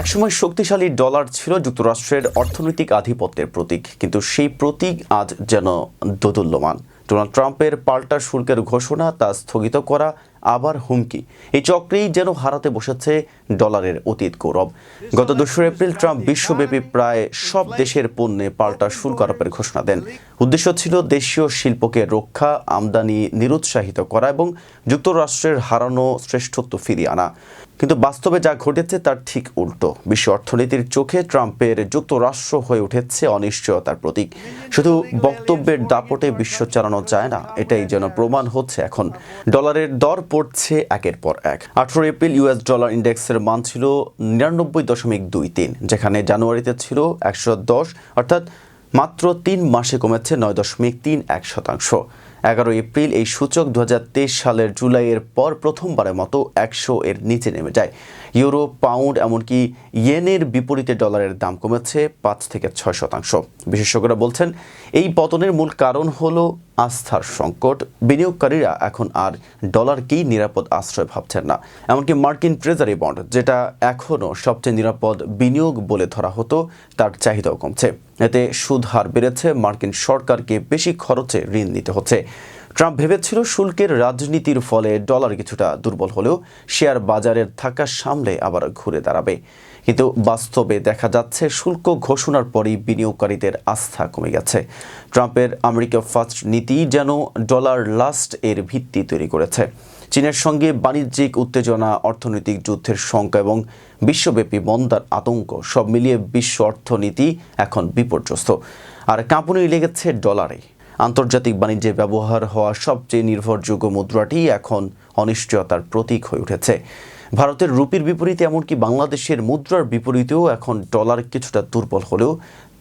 একসময় শক্তিশালী ডলার ছিল যুক্তরাষ্ট্রের অর্থনৈতিক আধিপত্যের প্রতীক, কিন্তু সেই প্রতীক আজ যেন দোদুল্যমান। ডোনাল্ড ট্রাম্পের পাল্টা শুল্কের ঘোষণা তা স্থগিত করা আবার হুমকি। এই চক্রেই যেন হারাতে বসেছে ডলারের অতীত গৌরব। গত দোসরা এপ্রিল ট্রাম্প বিশ্বব্যাপী প্রায় সব দেশের পণ্যে পাল্টা শুল্ক আরোপের ঘোষণা দেন। উদ্দেশ্য ছিল দেশীয় শিল্পকে রক্ষা, আমদানি নিরুৎসাহিত করা এবং যুক্তরাষ্ট্রের হারানো শ্রেষ্ঠত্ব ফিরিয়ে আনা। কিন্তু বাস্তবে যা ঘটেছে তার ঠিক উল্টো। বিশ্ব অর্থনীতির চোখে ট্রাম্পের যুক্তরাষ্ট্র হয়ে উঠেছে অনিশ্চয়তার প্রতীক। শুধু বক্তব্যের দাপটে বিশ্ব চালানো যায় না, এটাই যেন প্রমাণ হচ্ছে এখন। ডলারের দর পড়ছে একের পর এক। আঠারো এপ্রিল ইউএস ডলার ইন্ডেক্সের মান ছিল নিরানব্বই দশমিক দুই তিন, যেখানে জানুয়ারিতে ছিল একশো দশ, অর্থাৎ মাত্র তিন মাসে কমেছে নয় দশমিক তিন এক শতাংশ। এগারো এপ্রিল এই সূচক দু হাজার তেইশ সালের জুলাইয়ের পর প্রথমবারের মতো একশো এর নিচে নেমে যায়। ইউরো, পাউন্ড এমনকি ইয়েনের বিপরীতে ডলারের দাম কমেছে পাঁচ থেকে ছয় শতাংশ। বিশেষজ্ঞরা বলছেন, এই পতনের মূল কারণ হলো আস্থার সংকট। বিনিয়োগকারীরা এখন আর ডলারকেই নিরাপদ আশ্রয় ভাবছেন না। এমনকি মার্কিন ট্রেজারি বন্ড, যেটা এখনও সবচেয়ে নিরাপদ বিনিয়োগ বলে ধরা হতো, তার চাহিদাও কমছে। এতে সুদ হার বেড়েছে, মার্কিন সরকারকে বেশি খরচে ঋণ নিতে হচ্ছে। ট্রাম্প ভেবেছিল শুল্কের রাজনীতির ফলে ডলার কিছুটা দুর্বল হলেও শেয়ার বাজারের থাকা সামলে আবার ঘুরে দাঁড়াবে। কিন্তু বাস্তবে দেখা যাচ্ছে শুল্ক ঘোষণার পরই বিনিয়োগকারীদের আস্থা কমে গেছে। ট্রাম্পের আমেরিকা ফার্স্ট নীতি যেন ডলার লাস্ট এর ভিত্তি তৈরি করেছে। চীনের সঙ্গে বাণিজ্যিক উত্তেজনা, অর্থনৈতিক যুদ্ধের শঙ্কা এবং বিশ্বব্যাপী মন্দার আতঙ্ক সব মিলিয়ে বিশ্ব অর্থনীতি এখন বিপর্যস্ত। আর কাঁপুনি লেগেছে ডলারে। আন্তর্জাতিক বাণিজ্যে ব্যবহার হওয়া সবচেয়ে নির্ভরযোগ্য মুদ্রাটি এখন অনিশ্চয়তার প্রতীক হয়ে উঠেছে। ভারতের রুপির বিপরীতে এমনকি বাংলাদেশের মুদ্রার বিপরীতেও এখন ডলার কিছুটা দুর্বল হলেও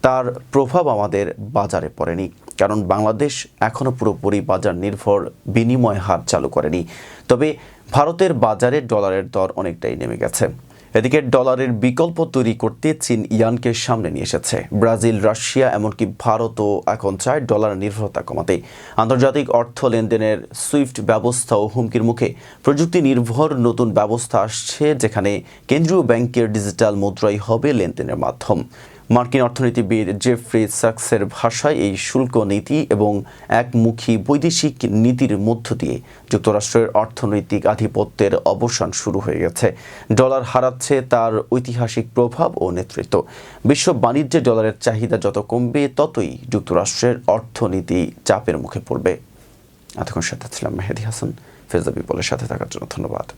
তার প্রভাব আমাদের বাজারে পড়েনি, কারণ বাংলাদেশ এখনও পুরোপুরি বাজার নির্ভর বিনিময় হার চালু করেনি। তবে ভারতের বাজারে ডলারের দর অনেকটাই নেমে গেছে। এদিকে ডলারের বিকল্প তৈরি করতে চীন ইয়ানকে সামনে নিয়ে এসেছে। ব্রাজিল, রাশিয়া, এমনকি ভারতও এখন চায় ডলার নির্ভরতা কমাতে। আন্তর্জাতিক অর্থ লেনদেনের সুইফট ব্যবস্থাও হুমকির মুখে। প্রযুক্তি নির্ভর নতুন ব্যবস্থা আসছে, যেখানে কেন্দ্রীয় ব্যাংকের ডিজিটাল মুদ্রাই হবে লেনদেনের মাধ্যম। মার্কিন অর্থনীতিবিদ জেফ্রি সাক্সের ভাষায় এই শুল্ক নীতি এবং একমুখী বৈদেশিক নীতির মধ্য দিয়ে যুক্তরাষ্ট্রের অর্থনৈতিক আধিপত্যের অবসান শুরু হয়ে গেছে। ডলার হারাচ্ছে তার ঐতিহাসিক প্রভাব ও নেতৃত্ব। বিশ্ব বাণিজ্যে ডলারের চাহিদা যত কমবে, ততই যুক্তরাষ্ট্রের অর্থনীতি চাপের মুখে পড়বে। এতক্ষণ সাথে ছিলাম মেহেদি হাসান। ফেজা বিপলের সাথে থাকার জন্য ধন্যবাদ।